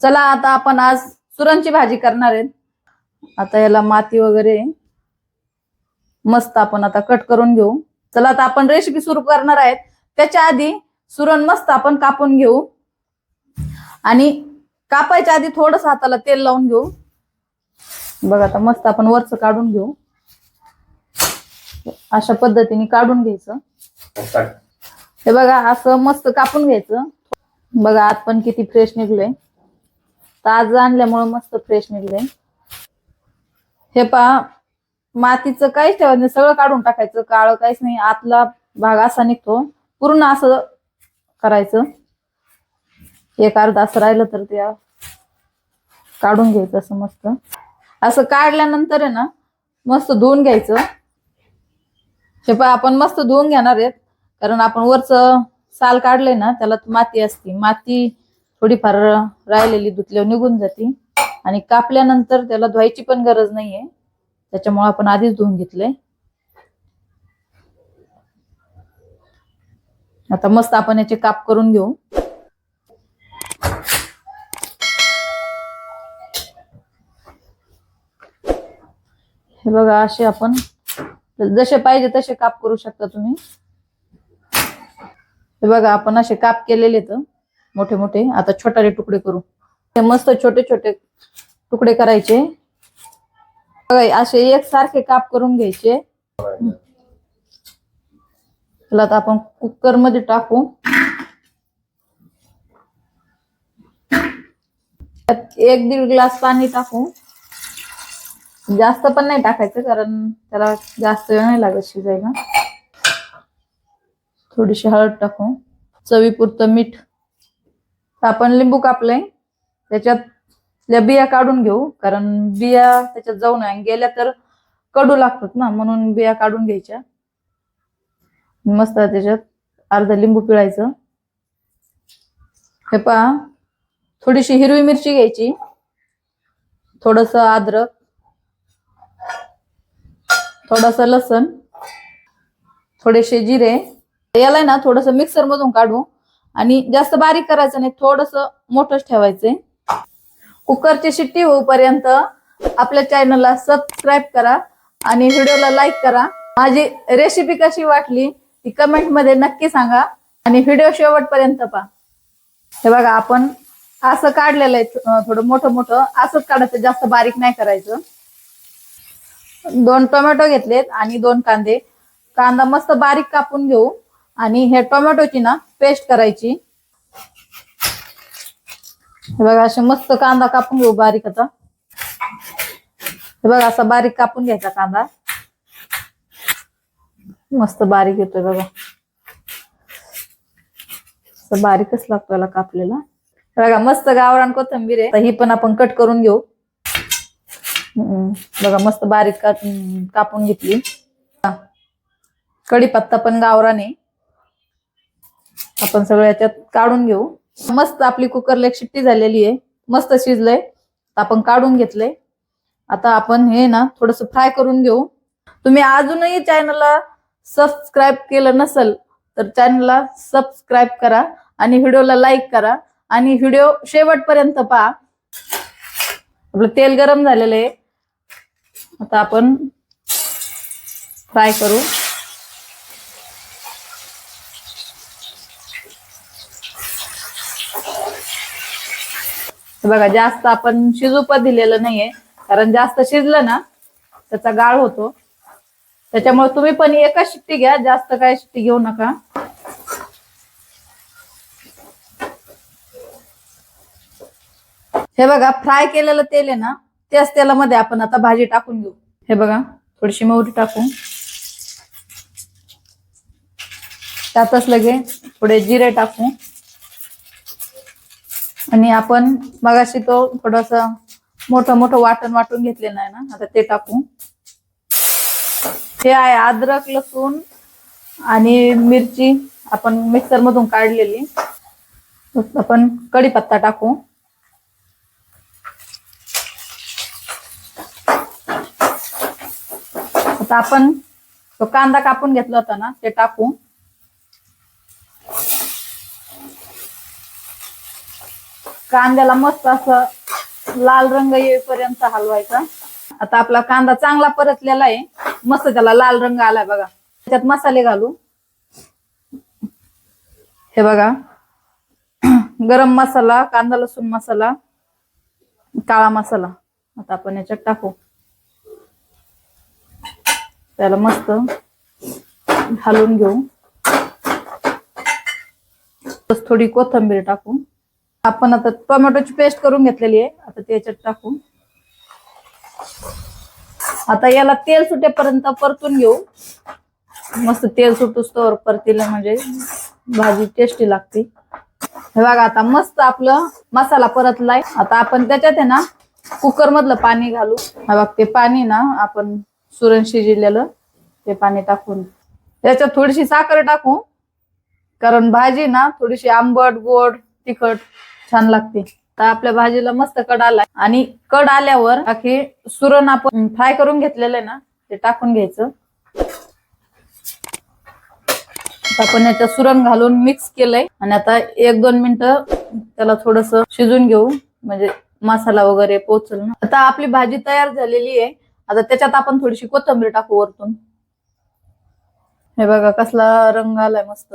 चला आता आपण आज सुरणची भाजी करणार आहेत. आता याला माती वगैरे मस्त आपण आता कट करून घेऊ. चला आता आपण रेसिपी सुरू करणार आहेत. त्याच्या आधी सुरण मस्त आपण कापून घेऊ. आणि कापायच्या आधी थोडस हाताला तेल लावून घेऊ. बघा आता मस्त आपण वरच काढून घेऊ. अशा पद्धतीने काढून घ्यायचं. हे बघा असं मस्त कापून घ्यायचं. बघा आत पण किती फ्रेश निघलंय. ताज आणल्यामुळं मस्त फ्रेश निघले हे पहा मातीचं काहीच ठेवायचं नाही सगळं काढून टाकायचं काळं काहीच नाही आतला भाग असा निघतो पूर्ण असं करायचं. एक अर्धा असं राहिलं तर ते काढून घ्यायचं असं मस्त. असं काढल्यानंतर आहे ना मस्त धुवून घ्यायचं. हे पण आपण मस्त धुवून घेणार आहेत कारण आपण वरच साल काढलंय ना त्याला माती असते. माती थोडीफार राहिलेली धुतल्यावर निघून जाते. आणि कापल्यानंतर त्याला धुवायची पण गरज नाहीये. त्याच्यामुळे आपण आधीच धुवून घेतलंय आता मस्त आपण याचे काप करून घेऊ. हे बघा असे आपण जसे पाहिजे तसे काप करू शकता तुम्ही. हे बघा आपण असे काप केलेले तर मोठे मोठे. आता छोटाले तुकडे करू. हे मस्त छोटे छोटे तुकडे करायचे. असे एक सारखे काप करून घ्यायचे. त्याला आता आपण कुकरमध्ये टाकू. एक दीड ग्लास पाणी टाकू. जास्त पण नाही टाकायचं कारण त्याला जास्त वेळ नाही लागत शिजायला. थोडीशी हळद टाकू. चवीपुरतं मीठ. आपण लिंबू कापलंय. त्याच्यातल्या बिया काढून घेऊ. कारण बिया त्याच्यात जाऊ नये गेल्या तर कडू लागतात ना म्हणून बिया काढून घ्यायच्या. मस्त त्याच्यात. अर्धा लिंबू पिळायचं. हे पहा. थोडीशी हिरवी मिरची घ्यायची. थोडस अद्रक. थोडस लसण. थोडेसे जिरे. याला ना थोडस मिक्सर मधून काढू. आणि जास्त बारीक करायचं नाही थोडस मोठंच ठेवायचंय. कुकरची शिट्टी होऊपर्यंत आपल्या चॅनलला सबस्क्राईब करा आणि व्हिडिओला लाईक करा. माझी रेसिपी कशी वाटली ती कमेंटमध्ये नक्की सांगा आणि व्हिडिओ शेवटपर्यंत पहा. हे बघा आपण असं काढलेलं आहे थोडं मोठं मोठं असंच काढायचं जास्त बारीक नाही करायचं. दोन टोमॅटो घेतलेत आणि दोन कांदे. कांदा मस्त बारीक कापून घेऊ. आणि हे टोमॅटोची ना पेस्ट करायची. हे बघा असे मस्त कांदा कापून घेऊ बारीक आता हे बघा असा बारीक कापून घ्यायचा कांदा. मस्त बारीक येतोय बघा. असं बारीकच लागतो याला कापलेला. बघा मस्त गावरान कोथंबीर आहे. ही पण आपण कट करून घेऊ. बघा मस्त बारीक कापून कापून घेतली. कढीपत्ता पण गावरान आहे. आपण सगळं याच्यात काढून घेऊ. मस्त आपली कुकरला एक शिट्टी झालेली आहे. मस्त शिजलंय. आपण काढून घेतलंय. आता आपण हे ना थोडस फ्राय करून घेऊ. तुम्ही अजूनही चॅनलला सबस्क्राईब केलं नसेल तर चॅनलला सबस्क्राईब करा आणि व्हिडिओला लाईक करा आणि व्हिडिओ शेवटपर्यंत पहा. आपलं तेल गरम झालेलं आहे. आता आपण फ्राय करू. बघा जास्त आपण शिजू पण दिलेलं नाहीये. कारण जास्त शिजलं ना त्याचा गाळ होतो. त्याच्यामुळे तुम्ही पण एकच शिट्टी घ्या जास्त काय शिट्टी घेऊ नका. हे बघा फ्राय केलेलं तेल आहे ना त्याच तेलामध्ये आपण आता भाजी टाकून घेऊ. हे बघा थोडीशी मोहरी टाकू. त्यातच लगे थोडे जिरे टाकू. आणि आपण मगाशी तो थोडस मोठं मोठं वाटण वाटून घेतलेलं आहे ना आता ते टाकू. हे आहे अद्रक लसूण आणि मिरची आपण मिक्सर मधून काढलेली. आपण कढीपत्ता टाकू. आता आपण तो कांदा कापून घेतला होता ना ते टाकू. कांद्याला मस्त असं लाल रंग येईपर्यंत हलवायचा. आता आपला कांदा चांगला परतलेला आहे. मस्त त्याला लाल रंग आलाय बघा. त्याच्यात मसाले घालू. हे बघा. गरम मसाला कांदा लसूण मसाला काळा मसाला. आता आपण याच्यात टाकू. त्याला मस्त हलवून घेऊ. थोडी कोथिंबीर टाकू. आपण आता टोमॅटोची पेस्ट करून घेतलेली आहे. आता त्याच्यात टाकू. आता याला तेल सुटेपर्यंत परतून घेऊ. मस्त तेल सुटूस तर परतीला म्हणजे भाजी टेस्टी लागते. हे बघा आता मस्त आपलं मसाला परतलाय. आता आपण त्याच्यात आहे ना कुकर मधलं पाणी घालू. हे बघ ते पाणी ना आपण सुरण शिजलेलं ते पाणी टाकून. त्याच्यात थोडीशी साखर टाकू. कारण भाजी ना थोडीशी आंबट गोड तिखट छान लागते. तर आपल्या भाजीला मस्त कड आलाय. आणि कड आल्यावर बाकी सुरण आपण फ्राय करून घेतलेलं आहे ना ते टाकून घ्यायचं. आपण याच्या सुरण घालून मिक्स केलंय. आणि आता एक दोन मिनिटं त्याला थोडस शिजून घेऊ. म्हणजे मसाला वगैरे पोचल ना. आता आपली भाजी तयार झालेली आहे. आता त्याच्यात आपण थोडीशी कोथंबीर टाकू वरतून. हे बघा कसला रंग आलाय मस्त.